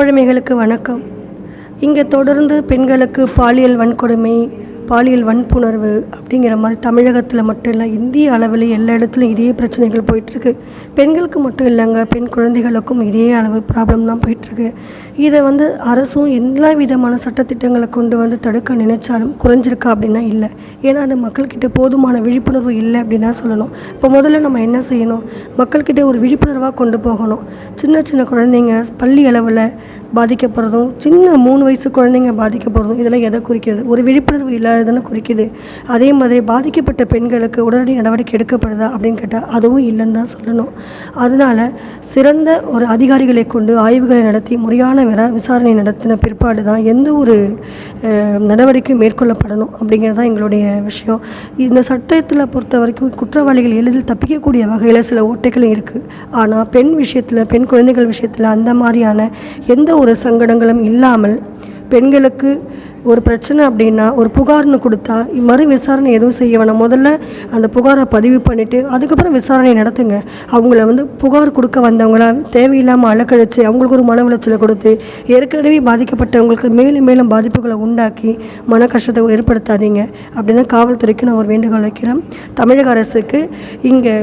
தோழமைகளுக்கு வணக்கம். இங்கே தொடர்ந்து பெண்களுக்கு பாலியல் வன்கொடுமை பாலியல் வன்புணர்வு அப்படிங்கிற மாதிரி தமிழகத்தில் மட்டும் இல்லை இந்திய அளவில் எல்லா இடத்துலையும் இதே பிரச்சனைகள் போயிட்டுருக்கு. பெண்களுக்கு மட்டும் இல்லைங்க பெண் குழந்தைகளுக்கும் இதே அளவு ப்ராப்ளம் தான் போயிட்டுருக்கு. இதை வந்து அரசும் எல்லா விதமான சட்டத்திட்டங்களை கொண்டு வந்து தடுக்க நினைச்சாலும் குறைஞ்சிருக்கா அப்படின்னா இல்லை. ஏன்னா அது மக்கள்கிட்ட போதுமான விழிப்புணர்வு இல்லை அப்படின்னு தான் சொல்லணும். இப்போ முதல்ல நம்ம என்ன செய்யணும்? மக்கள்கிட்ட ஒரு விழிப்புணர்வாக கொண்டு போகணும். சின்ன சின்ன குழந்தைங்க பள்ளி அளவில் பாதிக்கப்படுறதும் சின்ன மூணு வயசு குழந்தைங்க பாதிக்கப்படுறதும் இதெல்லாம் எதை குறிக்கிறது? ஒரு விழிப்புணர்வு இல்லாததுன்னு குறிக்கிது. அதே மாதிரி பாதிக்கப்பட்ட பெண்களுக்கு உடனடி நடவடிக்கை எடுக்கப்படுதா அப்படின்னு கேட்டால் அதுவும் இல்லைன்னு தான் சொல்லணும். அதனால் சிறந்த ஒரு அதிகாரிகளை கொண்டு ஆய்வுகளை நடத்தி முறையான விர விசாரணை நடத்தின பிற்பாடு தான் எந்த ஒரு நடவடிக்கையும் மேற்கொள்ளப்படணும் அப்படிங்கிறது தான் எங்களுடைய விஷயம். இந்த சட்டத்தில் பொறுத்த வரைக்கும் குற்றவாளிகள் எளிதில் தப்பிக்கக்கூடிய வகையில் சில ஓட்டைகளும் இருக்குது ஆனால் பெண் விஷயத்தில் பெண் குழந்தைகள் விஷயத்தில் அந்த மாதிரியான எந்த ஒரு சங்கடங்களும் இல்லாமல் பெண்களுக்கு ஒரு பிரச்சனை அப்படின்னா ஒரு புகார்னு கொடுத்தா மறு விசாரணை எதுவும் செய்ய வேணாம். முதல்ல அந்த புகாரை பதிவு பண்ணிவிட்டு அதுக்கப்புறம் விசாரணை நடத்துங்க. அவங்கள வந்து புகார் கொடுக்க வந்தவங்கள தேவையில்லாமல் அலக்கழித்து அவங்களுக்கு ஒரு மன உளைச்சலை கொடுத்து ஏற்கனவே பாதிக்கப்பட்டவங்களுக்கு மேலும் மேலும் பாதிப்புகளை உண்டாக்கி மன கஷ்டத்தை ஏற்படுத்தாதீங்க. அப்படின்னு காவல்துறைக்கு நான் ஒரு வேண்டுகோள் வைக்கிறேன். தமிழக அரசுக்கு இங்கே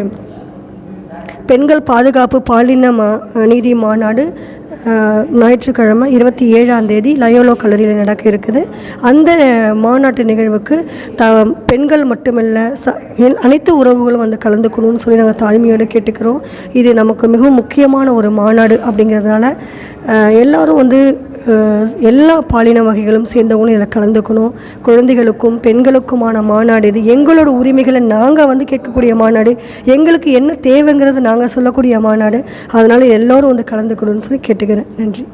பெண்கள் பாதுகாப்பு பாலின மா நீதி மாநாடு ஞாயிற்றுக்கிழமை இருபத்தி ஏழாம் தேதி லயோலோ கல்லூரியில் நடக்க இருக்குது. அந்த மாநாட்டு நிகழ்வுக்கு த பெண்கள் மட்டுமல்ல ச அனைத்து உறவுகளும் வந்து கலந்துக்கணும்னு சொல்லி நாங்கள் தாழ்மையோடு கேட்டுக்கிறோம். இது நமக்கு மிகவும் முக்கியமான ஒரு மாநாடு அப்படிங்கிறதுனால எல்லோரும் எல்லாரும் வந்து எல்லா பாலின வகைகளும் சேர்ந்தவங்களும் இதில் கலந்துக்கணும். குழந்தைகளுக்கும் பெண்களுக்குமான மாநாடு இது. எங்களோட உரிமைகளை நாங்கள் வந்து கேட்கக்கூடிய மாநாடு. எங்களுக்கு என்ன தேவைங்கிறது நாங்கள் சொல்லக்கூடிய மாநாடு. அதனால் எல்லோரும் வந்து கலந்துக்கணும்னு சொல்லி கேட்டுக்கிறேன். நன்றி.